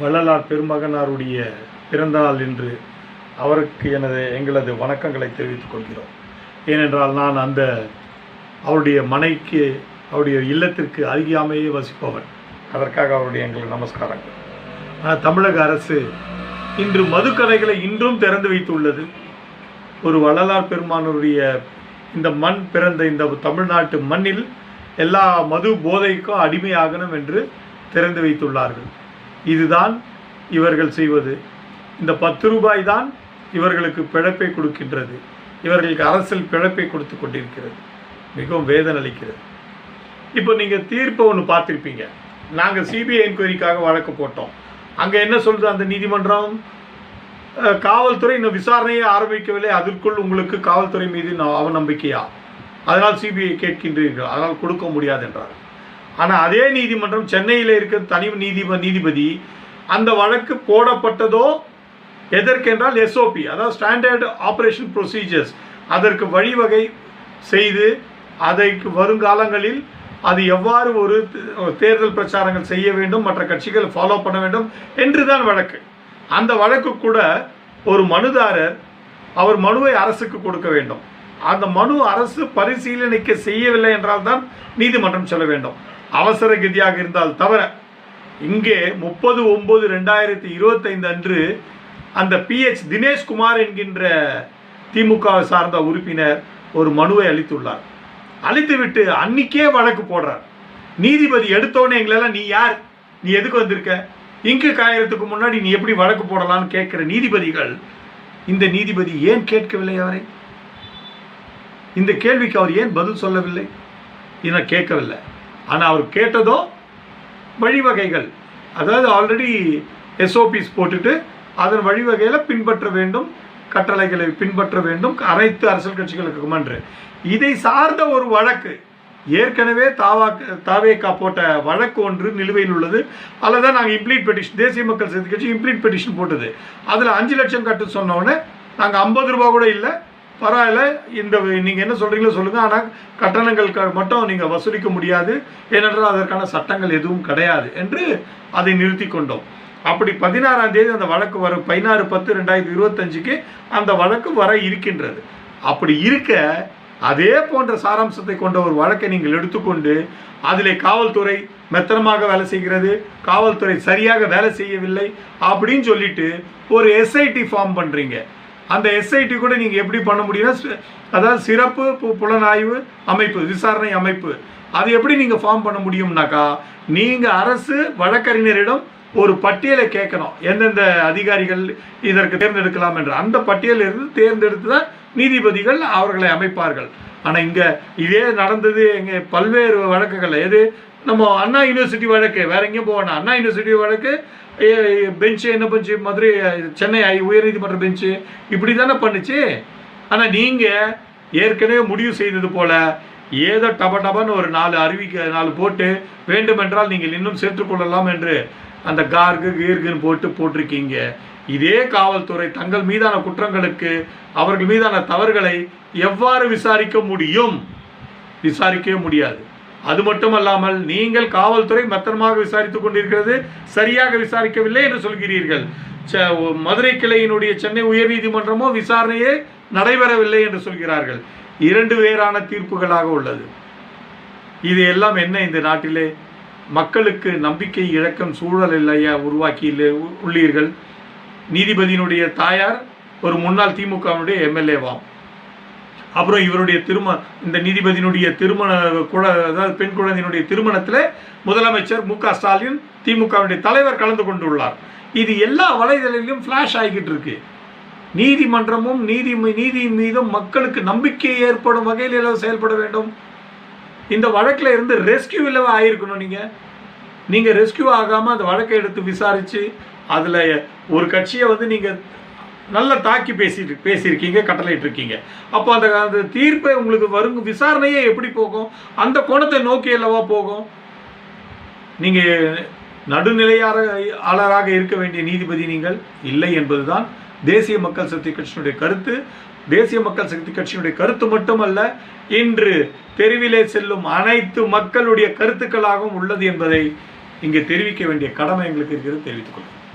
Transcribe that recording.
வள்ளலார் பெருமகனாருடைய பிறந்தநாள் என்று அவருக்கு எனது எங்களது வணக்கங்களை தெரிவித்துக் கொள்கிறோம். ஏனென்றால் நான் அந்த அவருடைய மனைக்கு அவருடைய இல்லத்திற்கு அருகாமையே வசிப்பவன். அதற்காக அவருடைய எங்களுக்கு நமஸ்காரங்கள். ஆனால் தமிழக அரசு இன்று மதுக்கடைகளை இன்றும் திறந்து வைத்துள்ளது. ஒரு வள்ளலார் பெருமானுடைய இந்த மண் பிறந்த இந்த தமிழ்நாட்டு மண்ணில் எல்லா மது போதைக்கும் அடிமையாகணும் என்று திறந்து வைத்துள்ளார்கள். இதுதான் இவர்கள் செய்வது. இந்த பத்து ரூபாய் தான் இவர்களுக்கு பிழப்பை கொடுக்கின்றது. இவர்களுக்கு அரசியல் பிழப்பை கொடுத்து கொண்டிருக்கிறது. மிகவும் வேதனளிக்கிறது இப்போ நீங்கள் தீர்ப்பை ஒன்று பார்த்துருப்பீங்க. நாங்கள் சிபிஐ என்கொயரிக்காக வழக்கு போட்டோம். அங்கே என்ன சொல்லுது அந்த நீதிமன்றம்? காவல்துறை இன்னும் விசாரணையை ஆரம்பிக்கவில்லை. அதற்குள் உங்களுக்கு காவல்துறை மீது அவநம்பிக்கையா? அதனால் சிபிஐ கேட்கின்றீர்கள். அதனால் கொடுக்க முடியாது என்றார். ஆனால் அதே நீதிமன்றம் சென்னையில் இருக்கிற தனி நீதிப நீதிபதி அந்த வழக்கு போடப்பட்டதோ எதற்கென்றால் எஸ்ஓபி அதாவது ஸ்டாண்டர்ட் ஆப்ரேஷன் ப்ரொசீஜர்ஸ் அதற்கு வழிவகை செய்து அதற்கு வருங்காலங்களில் அது எவ்வாறு ஒரு தேர்தல் பிரச்சாரங்கள் செய்ய வேண்டும் மற்ற கட்சிகள் ஃபாலோ பண்ண வேண்டும் என்று தான் வழக்கு. அந்த வழக்கு கூட ஒரு மனுதாரர் அவர் மனுவை அரசுக்கு கொடுக்க வேண்டும். அந்த மனு அரசு பரிசீலனைக்கு செய்யவில்லை என்றால் தான் நீதிமன்றம் செல்ல வேண்டும். அவசர கதியாக இருந்தால் தவிர இங்கே முப்பது ஒன்பது ரெண்டாயிரத்தி இருபத்தைந்து அன்று அந்த பிஹெச் தினேஷ்குமார் என்கின்ற திமுகவை சார்ந்த உறுப்பினர் ஒரு மனுவை அளித்துள்ளார். அளித்துவிட்டு அன்னைக்கே வழக்கு போடுறார். நீதிபதி எடுத்தோடனே எங்களெல்லாம் நீ யார்? நீ எதுக்கு வந்திருக்க? இங்கு காயறதுக்கு முன்னாடி நீ எப்படி வழக்கு போடலாம்னு கேட்குற நீதிபதிகள் இந்த நீதிபதி ஏன் கேட்கவில்லை அவரை? இந்த கேள்விக்கு அவர் ஏன் பதில் சொல்லவில்லை? என கேட்கவில்லை. ஆனால் அவர் கேட்டதோ வழிவகைகள். அதாவது ஆல்ரெடி எஸ்ஓபிஸ் போட்டுட்டு அதன் வழிவகையில் பின்பற்ற வேண்டும் கட்டளைகளை பின்பற்ற வேண்டும் அனைத்து அரசியல் கட்சிகளுக்கு என்று. இதை சார்ந்த ஒரு வழக்கு ஏற்கனவே தாவா தாவேக்கா போட்ட வழக்கு ஒன்று நிலுவையில் உள்ளது. அதில் தான் நாங்கள் இம்ப்ளீட் பெட்டிஷன் தேசிய மக்கள் சேர்த்து கட்சி இம்ப்ளீட் பெட்டிஷன் போட்டது. அதில் அஞ்சு லட்சம் கட்டு சொன்னோடனே நாங்கள் ஐம்பது ரூபா கூட இல்லை பரவாயில்ல இந்த நீங்கள் என்ன சொல்கிறீங்களோ சொல்லுங்கள் ஆனால் கட்டணங்கள் க- மட்டும் நீங்கள் வசூலிக்க முடியாது. ஏனென்றால் அதற்கான சட்டங்கள் எதுவும் கிடையாது என்று அதை நிறுத்தி கொண்டோம். அப்படி பதினாறாம் தேதி அந்த வழக்கு வரும். பதினாறு பத்து ரெண்டாயிரத்தி இருபத்தஞ்சுக்கு அந்த வழக்கு வர இருக்கின்றது. அப்படி இருக்க அதே போன்ற சாராம்சத்தை கொண்ட ஒரு வழக்கை நீங்கள் எடுத்துக்கொண்டு அதிலே காவல்துறை மெத்தனமாக வேலை செய்கிறது காவல்துறை சரியாக வேலை செய்யவில்லை அப்படின்னு சொல்லிட்டு ஒரு எஸ்ஐடி ஃபார்ம் பண்ணுறீங்க அந்த எஸ்ஐடி கூட நீங்கள் எப்படி பண்ண முடியும்னா அதாவது சிறப்பு பு- புலனாய்வு அமைப்பு விசாரணை அமைப்பு. அது எப்படி நீங்கள் ஃபார்ம் பண்ண முடியும்னாக்கா நீங்கள் அரசு வழக்கறிஞரிடம் ஒரு பட்டியலை கேட்கணும். எந்தெந்த அதிகாரிகள் இதற்கு தேர்ந்தெடுக்கலாம் என்று அந்த பட்டியலிருந்து தேர்ந்தெடுத்து தான் நீதிபதிகள் அவர்களை அமைப்பார்கள். ஆனால் இங்கே இதே நடந்தது எங்கள் பல்வேறு வழக்குகள் எது நம்ம அண்ணா யூனிவர்சிட்டி வழக்கு வேற எங்கேயும் போவேணா அண்ணா யூனிவர்சிட்டி வழக்கு பெஞ்சு என்ன பெஞ்சு மதுரை சென்னை ஐ- உயர்நீதிமன்ற பெஞ்சு இப்படி தானே பண்ணுச்சு? ஆனால் நீங்கள் ஏற்கனவே முடிவு செய்தது போல ஏதோ டப டபன்னு ஒரு நாலு அறிவிக்க நாலு போட்டு வேண்டுமென்றால் நீங்கள் இன்னும் சேர்த்துக்கொள்ளலாம் என்று அந்த கார்கு கீர்குன்னு போட்டு போட்டிருக்கீங்க. இதே காவல்துறை தங்கள் மீதான குற்றங்களுக்கு அவர்கள் மீதான தவறுகளை எவ்வாறு விசாரிக்க முடியும்? விசாரிக்கவே முடியாது. அது மட்டுமல்லாமல் நீங்கள் காவல்துறை மெத்தனமாக விசாரித்துக் கொண்டிருக்கிறது சரியாக விசாரிக்கவில்லை என்று சொல்கிறீர்கள். ச- மதுரை கிளையினுடைய சென்னை உயர்நீதிமன்றமோ விசாரணையே நடைபெறவில்லை என்று சொல்கிறார்கள். இரண்டு வேறான தீர்ப்புகளாக உள்ளது. இது எல்லாம் என்ன இந்த நாட்டிலே? மக்களுக்கு நம்பிக்கை இழக்கும் சூழல் இல்லையா உருவாக்கி உள்ளீர்கள்? நீதிபதியினுடைய தாயார் ஒரு முன்னாள் திமுகவினுடைய எம்எல்ஏவாம். அப்புறம் இவருடைய திரும இந்த நீதிபதியினுடைய திருமண குழ அதாவது பெண் குழந்தையினுடைய திருமணத்தில் முதலமைச்சர் மு க ஸ்டாலின் திமுகவினுடைய தலைவர் கலந்து கொண்டுள்ளார். இது எல்லா வலைதளங்களிலும் ஃப்ளாஷ் ஆகிக்கிட்டு இருக்கு. நீதிமன்றமும் நீதி நீதியின் மீதும் மக்களுக்கு நம்பிக்கை ஏற்படும் வகையில் எல்லாம் செயல்பட வேண்டும். இந்த வழக்கில் இருந்து ரெஸ்கியூ இல்லவா ஆயிருக்கணும் நீங்கள் நீங்கள் ரெஸ்கியூ ஆகாமல் அந்த வழக்கை எடுத்து விசாரித்து அதில் ஒரு கட்சியை வந்து நீங்கள் நல்ல தாக்கி பேசிட்டு பேசியிருக்கீங்க கட்டளையிட்டு இருக்கீங்க அப்போ அந்த அந்த தீர்ப்பை உங்களுக்கு வரும் விசாரணையே எப்படி போகும்? அந்த கோணத்தை நோக்கி அல்லவா போகும்? நீங்கள் நடுநிலையார ஆளராக இருக்க வேண்டிய நீதிபதி நீங்கள் இல்லை என்பதுதான் தேசிய மக்கள் சக்தி கட்சியினுடைய கருத்து. தேசிய மக்கள் சக்தி கட்சியினுடைய கருத்து மட்டுமல்ல இன்று தெருவிலே செல்லும் அனைத்து மக்களுடைய கருத்துக்களாகவும் உள்ளது என்பதை இங்கே தெரிவிக்க வேண்டிய கடமை எங்களுக்கு இருக்கிறது தெரிவித்துக் கொள்ளுங்கள்